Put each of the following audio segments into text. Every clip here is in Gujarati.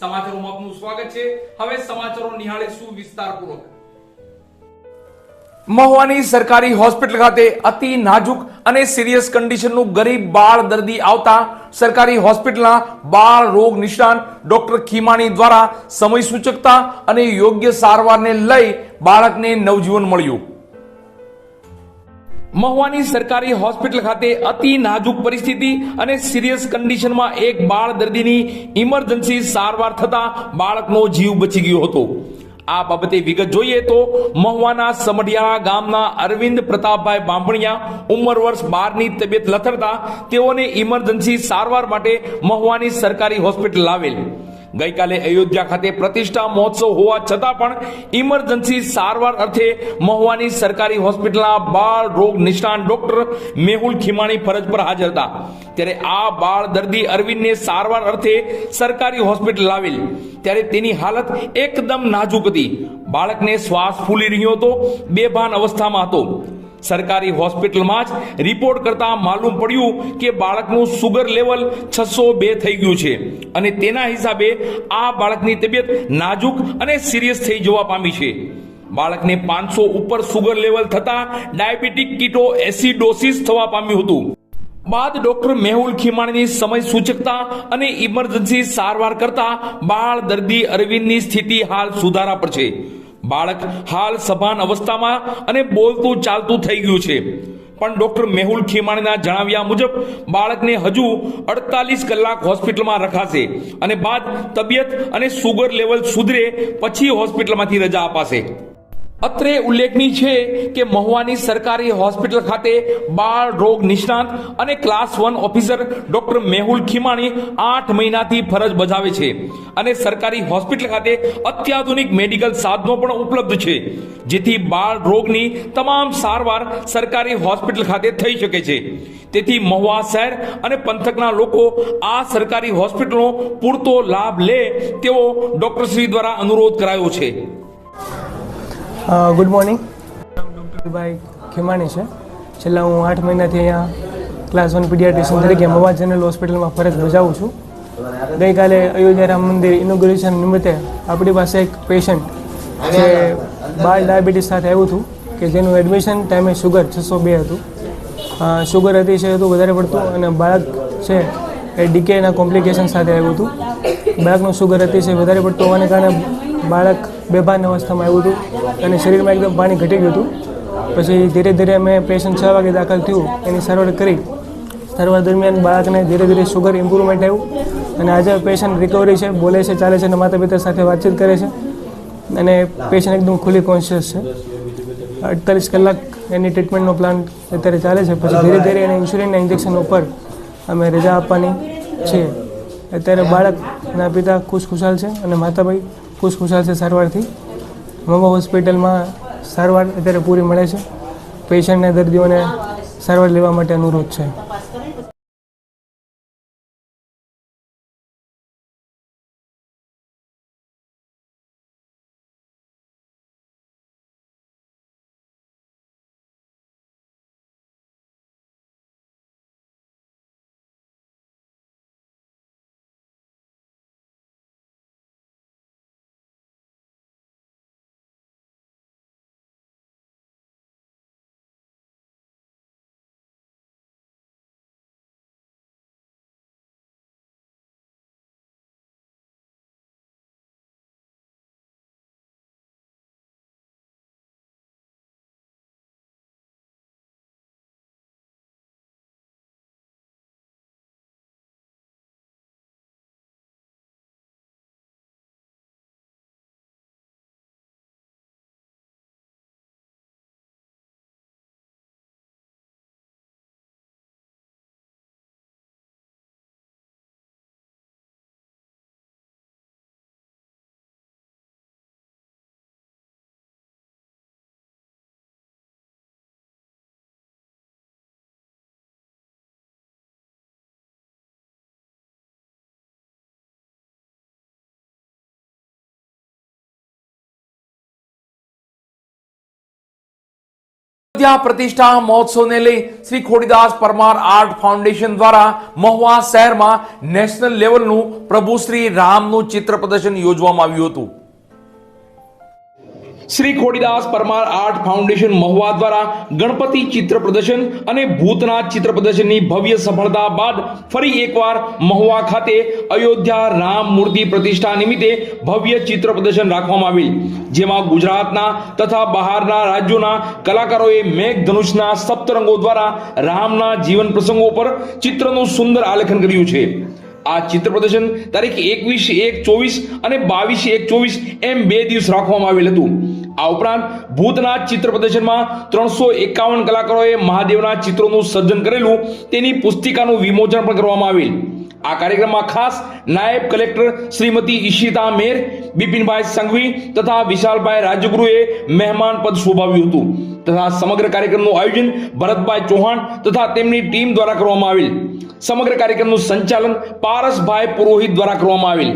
સમાચારોમાં આપનું સ્વાગત છે. હવે સમાચારો નિહાળીશું વિસ્તારપૂર્વક? મહુવાની સરકારી હોસ્પિટલ ખાતે અતિ નાજુક અને સિરિયસ કન્ડિશનનું ગરીબ બાળ દર્દી આવતા સરકારી હોસ્પિટલના બાળ રોગ નિષ્ણાંત ડોક્ટર ખીમાણી દ્વારા સમય સૂચકતા અને યોગ્ય સારવારને લઈ બાળકને નવજીવન મળ્યું. મહુવાની સરકારી હોસ્પિટલ ખાતે અતિ નાજુક પરિસ્થિતિ અને સિરિયસ કન્ડિશનમાં એક બાળ દર્દીની ઇમરજન્સી સારવાર થતા બાળકનો જીવ બચી ગયો હતો. આ બાબતે વિગત જોઈએ તો મહુવાના સમઢિયાળા ગામના અરવિંદ પ્રતાપભાઈ બાંભણિયા ઉંમર વર્ષ બારની તબિયત લથડતા તેઓને ઇમરજન્સી સારવાર માટે મહુવાની સરકારી હોસ્પિટલ લાવેલ. ગઈકાલે અયોધ્યા ખાતે પ્રતિષ્ઠા મહોત્સવ હોવા છતાં પણ ઇમરજન્સી સારવાર અર્થે મહુવાની સરકારી હોસ્પિટલના બાળ રોગ નિષ્ણાંત ડોક્ટર મેહુલ ખીમાણી ફરજ પર હાજર હતા. ત્યારે આ બાળ દર્દી અરવિંદને સારવાર અર્થે સરકારી હોસ્પિટલ લાવેલ. ત્યારે તેની હાલત એકદમ નાજુક હતી. બાળકને શ્વાસ ફૂલી રહ્યો હતો. બેભાન અવસ્થામાં હતો. સરકારી હોસ્પિટલમાં જ રિપોર્ટ કરતા માલુમ પડ્યું કે બાળકનું સુગર લેવલ છસો બે થઈ ગયું છે. અને તેના હિસાબે આ બાળકની તબિયત નાજુક અને સિરિયસ થઈ જવા પામી છે. બાળકને પાંચસો ઉપર સુગર લેવલ થતા ડાયાબિટીક કીટો એસિડોસિસ થવા પામ્યું હતું. બાદ ડોક્ટર મેહુલ ખીમાણીની સમય સૂચકતા અને ઇમરજન્સી સારવાર કરતા બાળ દર્દી અરવિંદની સ્થિતિ હાલ સુધારા પર છે. બાળક હાલ સભાન અવસ્થામાં અને બોલતું ચાલતું થઈ ગયું છે. પણ ડોક્ટર મેહુલ ખીમાણીના જણાવ્યા મુજબ બાળકને હજુ અડતાલીસ કલાક હોસ્પિટલમાં રખાશે અને બાદ તબિયત અને સુગર લેવલ સુધરે પછી હોસ્પિટલમાંથી રજા અપાશે. અત્રે ઉલ્લેખનીય છે કે મહુવાની સરકારી હોસ્પિટલ ખાતે બાળ રોગ નિષ્ણાંત અને class one officer doctor Mehul Khimani આઠ મહિનાથી ફરજ બજાવે છે. અને સરકારી હોસ્પિટલ ખાતે અત્યાધુનિક મેડિકલ સાધનો પણ ઉપલબ્ધ છે, જેથી બાળ રોગની તમામ સારવાર સરકારી હોસ્પિટલ ખાતે થઈ શકે છે. તેથી મહુવા શહેર અને પંથકના લોકો આ સરકારી હોસ્પિટલનો પૂરતો લાભ લે તેવો ડોક્ટરશ્રી દ્વારા અનુરોધ કરાયો છે. ગુડ મોર્નિંગ નામ ડૉક્ટર ભાઈ ખેમાણી છે. છેલ્લા હું આઠ મહિનાથી અહીંયા ક્લાસ વન પીડિયાટ્રિશિયન તરીકે મવા જનરલ હોસ્પિટલમાં ફરજ બજાવું છું. ગઈકાલે અયોધ્યા રામ મંદિર ઇનોગ્રેશન નિમિત્તે આપણી પાસે એક પેશન્ટ જે બાળ ડાયાબિટીસ સાથે આવ્યું હતું, કે જેનું એડમિશન ટાઈમે શુગર છસો બે હતું. શુગર અતિશય હતું, વધારે પડતું, અને બાળક છે એ ડીકેના કોમ્પ્લિકેશન સાથે આવ્યું હતું. બાળકનું શુગર અતિશય વધારે પડતું હોવાને કારણે બાળક બેભાન અવસ્થામાં આવ્યું હતું. અને શરીરમાં એકદમ પાણી ઘટી ગયું હતું. પછી ધીરે ધીરે અમે પેશન્ટ છ વાગે દાખલ થયું. એની સારવાર કરી. સારવાર દરમિયાન બાળકને ધીરે ધીરે શુગર ઇમ્પ્રુવમેન્ટ આવ્યું. અને આજે પેશન્ટ રિકવરી છે, બોલે છે, ચાલે છે અને માતા પિતા સાથે વાતચીત કરે છે. અને પેશન્ટ એકદમ ખુલ્લી કોન્શિયસ છે. અડતાલીસ કલાક એની ટ્રીટમેન્ટનો પ્લાન અત્યારે ચાલે છે. પછી ધીરે ધીરે એને ઇન્સ્યુલિનના ઇન્જેક્શન ઉપર અમે રજા આપવાની છે. અત્યારે બાળકના પિતા ખુશખુશાલ છે અને માતાભાઈ ખુશખુશાલ છે સારવારથી. મમા હોસ્પિટલમાં સારવાર અત્યારે પૂરી મળે છે. પેશન્ટને દર્દીઓને સારવાર લેવા માટે અનુરોધ છે. ત્યાં પ્રતિષ્ઠા મહોત્સવને લઈ શ્રી ખોડીદાસ પરમાર આર્ટ ફાઉન્ડેશન દ્વારા મહુવા શહેરમાં નેશનલ લેવલનું પ્રભુ શ્રી રામનું ચિત્ર પ્રદર્શન યોજવામાં આવ્યું હતું શ્રી ખોડીદાસ પરમાર આર્ટ ફાઉન્ડેશન મહુવા દ્વારા ગણપતિ ચિત્ર પ્રદર્શન અને ભૂતનાથ ચિત્ર પ્રદર્શનની ભવ્ય સફળતા બાદ ફરી એકવાર મહુવા ખાતે અયોધ્યા રામ મૂર્તિ પ્રતિષ્ઠા નિમિત્તે ભવ્ય ચિત્ર પ્રદર્શન રાખવામાં આવેલ, જેમાં ગુજરાતના તથા બહારના રાજ્યોના કલાકારોએ મેઘધનુષના સપ્તરંગો દ્વારા રામના જીવન પ્રસંગો પર ચિત્રનું સુંદર આલેખન કર્યું છે. આ ચિત્ર પ્રદર્શન તારીખ એકવીસ, એક, ચોવીસ અને બાવીસ, એક, ચોવીસ એમ બે દિવસ રાખવામાં આવેલ હતું. આ ઉપરાંત ભૂતનાથ ચિત્ર પ્રદર્શનમાં ત્રણસો એકાવન કલાકારોએ મહાદેવના ચિત્રોનું સર્જન કરેલું, તેની પુસ્તિકાનું વિમોચન પણ કરવામાં આવેલ. આ કાર્યક્રમમાં ખાસ નાયબ કલેક્ટર શ્રીમતી ઈશિતા મેર, બિપિનભાઈ સંઘવી તથા વિશાલભાઈ રાજગુરુએ મહેમાન પદ શોભાવ્યું હતું. તથા સમગ્ર કાર્યક્રમનું આયોજન ભરતભાઈ ચૌહાણ તથા તેમની ટીમ દ્વારા કરવામાં આવેલ. સમગ્ર કાર્યક્રમનું સંચાલન પારસભાઈ પુરોહિત દ્વારા કરવામાં આવેલ.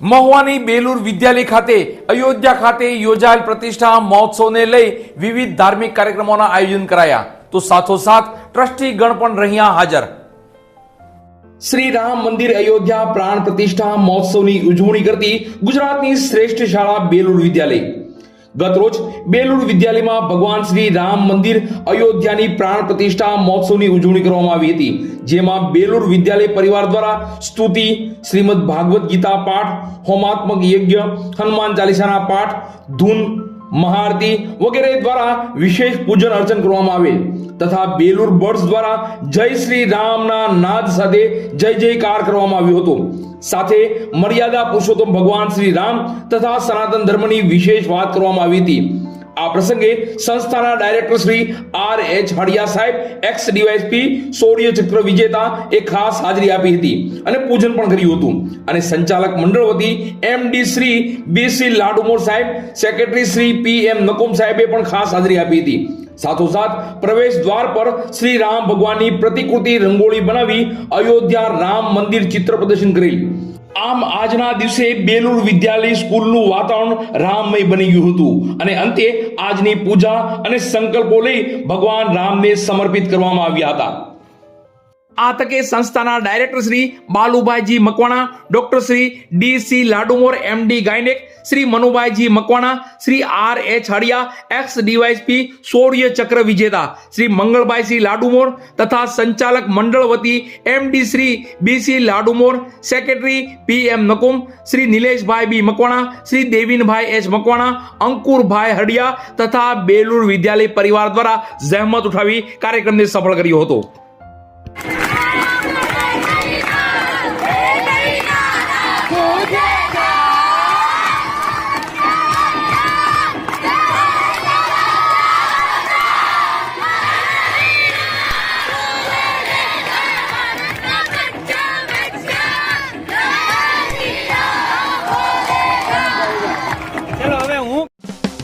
મહુવાની બેલુર વિદ્યાલય ખાતે અયોધ્યા ખાતે યોજાયેલ પ્રતિષ્ઠા મહોત્સવને લઈ વિવિધ ધાર્મિક કાર્યક્રમોના આયોજન કરાયા. તો સાથોસાથ ટ્રસ્ટી ગણ પણ રહ્યા હાજર. શ્રી રામ મંદિર અયોધ્યા પ્રાણ પ્રતિષ્ઠા મહોત્સવની ઉજવણી કરતી ગુજરાતની શ્રેષ્ઠ શાળા બેલુર વિદ્યાલય. ગત રોજ બેલુર વિદ્યાલયમાં ભગવાન શ્રી રામ મંદિર અયોધ્યાની પ્રાણ પ્રતિષ્ઠા મહોત્સવની ઉજવણી કરવામાં આવી હતી, જેમાં બેલુર વિદ્યાલય પરિવાર દ્વારા સ્તુતિ, શ્રીમદ ભાગવત ગીતા પાઠ, હોમાત્મક યજ્ઞ, હનુમાન ચાલીસાના પાઠ, ધૂન મહાઆરતી વગેરે દ્વારા વિશેષ પૂજન અર્ચન કરવામાં આવેલ. તથા બેલુર બર્ડ્સ દ્વારા જય શ્રી રામના નાદ સાથે જય જયકાર કરવામાં આવ્યો હતો. સાથે મર્યાદા પુરુષોત્તમ ભગવાન શ્રી રામ તથા સનાતન ધર્મની વિશેષ વાત કરવામાં આવી હતી. આ પ્રસંગે સંસ્થાના director Shri R H Hadiya સાહેબ એક્સ ડીવાયસપી શૌર્ય ચક્ર વિજેતા એ ખાસ હાજરી આપી હતી અને પૂજન પણ કર્યું હતું. અને સંચાલક મંડળ વતી MD Shri B C Ladumor સાહેબ secretary Shri P M Nakum સાહેબે પણ ખાસ હાજરી આપી હતી. સાથોસાથ, પ્રવેશ દ્વાર પર શ્રી રામ ભગવાનની પ્રતિકૃતિ રંગોળી બનાવી અયોધ્યા રામ મંદિર ચિત્ર પ્રદર્શન કરેલ. આમ આજના દિવસે બેલુર વિદ્યાલય સ્કૂલનું વાતાવરણ રામમય બની ગયું હતું. અને અંતે આજની પૂજા અને સંકલ્પો લઈ ભગવાન રામને સમર્પિત કરવામાં આવ્યા હતા. આ તકે સંસ્થાના director Shri Balubhaiji Makwana, doctor Shri D C Ladumor MD gynaec, Shri Manubhaiji Makwana, Shri R H Hadiya ex DYSP Shaurya Chakra વિજેતા, શ્રી મંગળભાઈ શ્રી લાડુમોર તથા સંચાલક મંડળ વતી MD Shri B C Ladumor, secretary P M Nakum, Shri Nileshbhai B Makwana, Shri Devinbhai H Makwana, Ankurbhai Hadiya તથા બેલુર વિદ્યાલય પરિવાર દ્વારા જહેમત ઉઠાવી કાર્યક્રમને સફળ કર્યો હતો.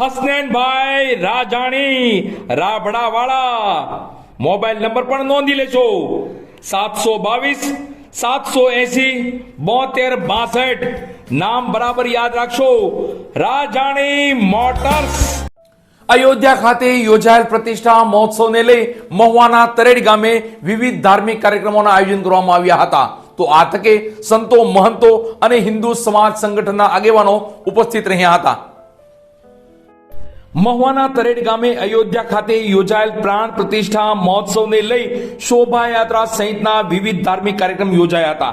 હસનૈનભાઈ રાજાણી, રાબડાવાળા. મોબાઈલ નંબર પણ નોંધી લેજો. સાતસો બાવીસ, સાતસો એસી, બોતેર બાસઠ. નામ બરાબર યાદ રાખશો. રાજાણી મોટર્સ. અયોધ્યા ખાતે યોજાયેલ પ્રતિષ્ઠા મહોત્સવને લઈ મહુવાના તરેડ ગામે વિવિધ ધાર્મિક કાર્યક્રમોના આયોજન કરવામાં આવ્યા હતા. તો આ તકે સંતો, મહંતો અને હિન્દુ સમાજ સંગઠનના આગેવાનો ઉપસ્થિત રહ્યા હતા. મહુવાના તરેડ ગામે અયોધ્યા ખાતે યોજાયેલ પ્રાણ પ્રતિષ્ઠા મહોત્સવને લઈ શોભાયાત્રા સહિતના વિવિધ ધાર્મિક કાર્યક્રમ યોજાયા હતા.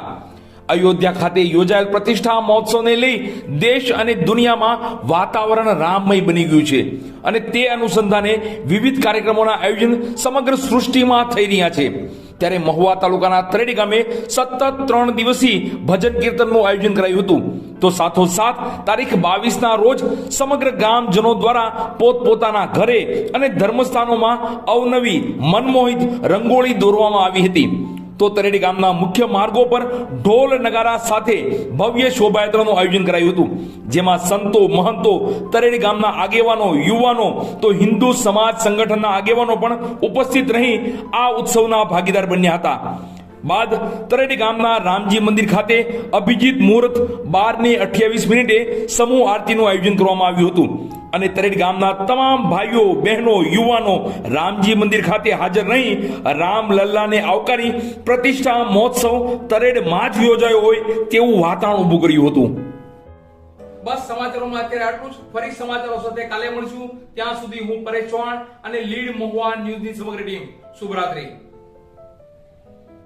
અયોધ્યા ખાતે યોજાયેલ પ્રતિષ્ઠા મહોત્સવને લઈ દેશ અને દુનિયામાં વાતાવરણ રામમય બની ગયું છે અને તે અનુસંધાને વિવિધ કાર્યક્રમોના આયોજન સમગ્ર સૃષ્ટિમાં થઈ રહ્યા છે. ત્યારે મહુવા તાલુકાના તરેડી ગામે સતત ત્રણ દિવસીય ભજન કીર્તનનું આયોજન કરાયું હતું. તો સાથોસાથ તારીખ બાવીસના રોજ સમગ્ર ગામજનો દ્વારા પોતપોતાના ઘરે અને ધર્મસ્થાનોમાં અવનવી મનમોહિત રંગોળી દોરવામાં આવી હતી. તો તરેડી ગામના મુખ્ય માર્ગો પર ઢોલ નગારા સાથે ભવ્ય શોભાયાત્રાનું આયોજન કરાયું હતું. જેમાં સંતો, મહંતો, તરેડી ગામના આગેવાનો, યુવાનો, તો હિન્દુ સમાજ સંગઠનના આગેવાનો પણ ઉપસ્થિત રહી આ ઉત્સવના ભાગીદાર બન્યા હતા. બાદ તરેડી ગામના રામજી મંદિર ખાતે અભિજીત મુહૂર્ત બાર ને અઠ્યાવીસ મિનિટે સમૂહ આરતીનું આયોજન કરવામાં આવ્યું હતું. અને તરેડ ગામના તમામ ભાઈઓ, બહેનો, યુવાનો રામજી મંદિર ખાતે હાજર રહી રામ લલ્લાને આવકારી પ્રતિષ્ઠા મહોત્સવ તરેડમાં જ યોજાયો હોય તેવું વાતાવરણ ઊભું કર્યું હતું. બસ સમાચારોમાં અત્યારે આટલું જ. ફરી સમાચારો સાથે કાલે મળશું. ત્યાં સુધી હું પરેશ ચૌહાણ અને લીડ મહુવા ન્યૂઝની સમગ્ર ટીમ. શુભરાત્રી.